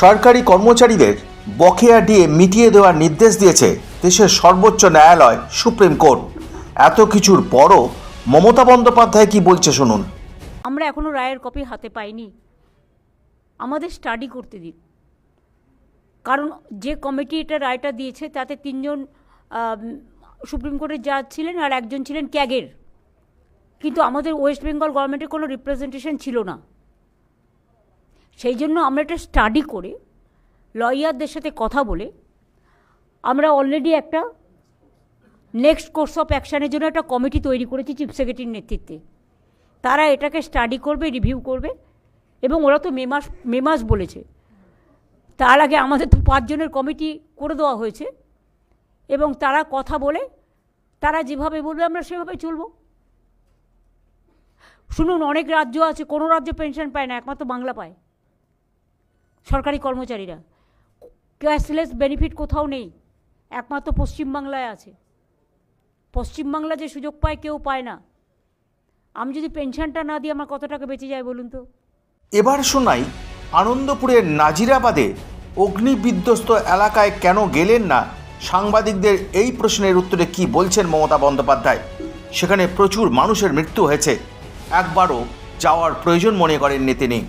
সরকারি কর্মচারীদের বকেয়া ডিএ মিটিয়ে দেওয়ার নির্দেশ দিয়েছে দেশের সর্বোচ্চ ন্যায়ালয়, সুপ্রিম কোর্ট। এত কিছুর পরও মমতা বন্দ্যোপাধ্যায় কি বলছে শুনুন। আমরা এখনও রায়ের কপি হাতে পাইনি। আমাদের স্টাডি করতে দিন। কারণ যে কমিটি এটা রায়টা দিয়েছে, তাতে তিনজন সুপ্রিম কোর্টের জাজ ছিলেন আর একজন ছিলেন ক্যাগের। কিন্তু আমাদের ওয়েস্ট বেঙ্গল গভর্নমেন্টের কোনো রিপ্রেজেন্টেশন ছিল না। সেই জন্য আমরা এটা স্টাডি করে লয়ারদের সাথে কথা বলে আমরা অলরেডি একটা নেক্সট কোর্স অফ অ্যাকশানের জন্য একটা কমিটি তৈরি করেছি চিফ সেক্রেটারির নেতৃত্বে। তারা এটাকে স্টাডি করবে রিভিউ করবে এবং ওরা তো মে মাস মে মাস বলেছে। তার আগে আমাদের তো পাঁচজনের কমিটি করে দেওয়া হয়েছে এবং তারা কথা বলে, তারা যেভাবে বলবে আমরা সেভাবে চলব। শুনুন, অনেক রাজ্য আছে, কোনো রাজ্য পেনশন পায় না, একমাত্র বাংলা পায়। সরকারি কর্মচারীরা। ক্যাশলেস বেনিফিট কোথাও নেই। একমাত্র পশ্চিমবাংলায় আছে। পশ্চিমবাংলা যে সুযোগ পায়, কেউ পায় না। আমি যদি পেনশনটা না দিই, আমার কত টাকা বেঁচে যায় বলুন তো? এবার শোনাই, আনন্দপুরের নাজিরাবাদে অগ্নিবিধ্বস্ত এলাকায় কেন গেলেন না? সাংবাদিকদের এই প্রশ্নের উত্তরে কি বলছেন মমতা বন্দ্যোপাধ্যায়? সেখানে প্রচুর মানুষের মৃত্যু হয়েছে। একবারও যাওয়ার প্রয়োজন মনে করেননি তিনি।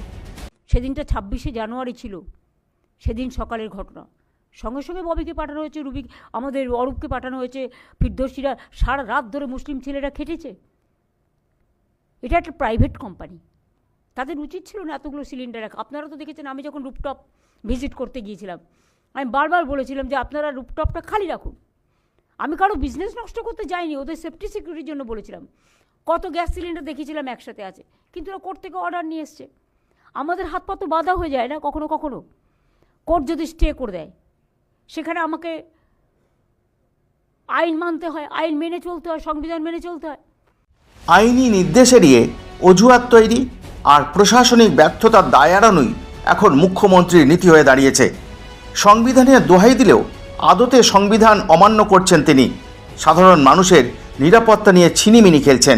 সেদিনটা ছাব্বিশে জানুয়ারি ছিল, সেদিন সকালের ঘটনা। সঙ্গে সঙ্গে ববিকে পাঠানো হয়েছে, রুবি, আমাদের অরূপকে পাঠানো হয়েছে ফিরদর্শীরা সারা রাত ধরে মুসলিম ছেলেরা খেটেছে। এটা একটা প্রাইভেট কোম্পানি তাদের উচিত ছিল না এতগুলো সিলিন্ডার রাখা। আপনারা তো দেখেছেন, আমি যখন রুপটপ ভিজিট করতে গিয়েছিলাম, আমি বারবার বলেছিলাম যে আপনারা রুপটপটা খালি রাখুন। আমি কারও বিজনেস নষ্ট করতে যাইনি, ওদের সেফটি সিকিউরিটির জন্য বলেছিলাম। কত গ্যাস সিলিন্ডার দেখেছিলাম একসাথে আছে, কিন্তু ওরা কোর্ট থেকে অর্ডার নিয়ে এসছে? আমাদের হাত পা তো বাধা হয়ে যায় না কখনো কখনো। কোর্ট যদি স্টে করে দেয়, সেখানে আমাকে আইন মানতে হয়, আইন মেনে চলতে হয়, সংবিধান মেনে চলতে হয়। আইনি নির্দেশ এড়িয়ে অজুহাত তৈরি আর প্রশাসনিক ব্যর্থতার দায় এড়ানোই এখন মুখ্যমন্ত্রীর নীতি হয়ে দাঁড়িয়েছে। সংবিধানের দোহাই দিলেও আদতে সংবিধান অমান্য করছেন তিনি। সাধারণ মানুষের নিরাপত্তা নিয়ে ছিনিমিনি খেলছেন।